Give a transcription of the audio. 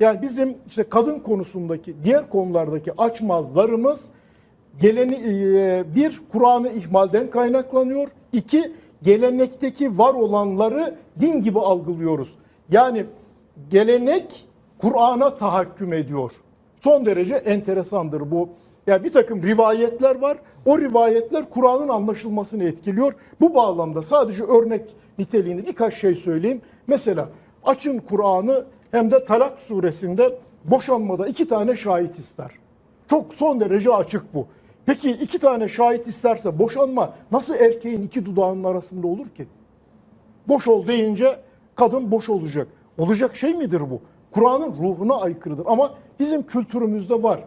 Yani bizim işte kadın konusundaki diğer konulardaki açmazlarımız geleni e, bir Kur'an'ı ihmalden kaynaklanıyor. İki gelenekteki var olanları din gibi algılıyoruz. Yani gelenek Kur'an'a tahakküm ediyor. Son derece enteresandır bu. Yani bir takım rivayetler var. O rivayetler Kur'an'ın anlaşılmasını etkiliyor. Bu bağlamda sadece örnek niteliğinde birkaç şey söyleyeyim. Mesela açın Kur'an'ı hem de Talak suresinde boşanmada iki tane şahit ister. Çok son derece açık bu. Peki iki tane şahit isterse boşanma nasıl erkeğin iki dudağının arasında olur ki? Boş ol deyince kadın boş olacak. Olacak şey midir bu? Kur'an'ın ruhuna aykırıdır ama bizim kültürümüzde var.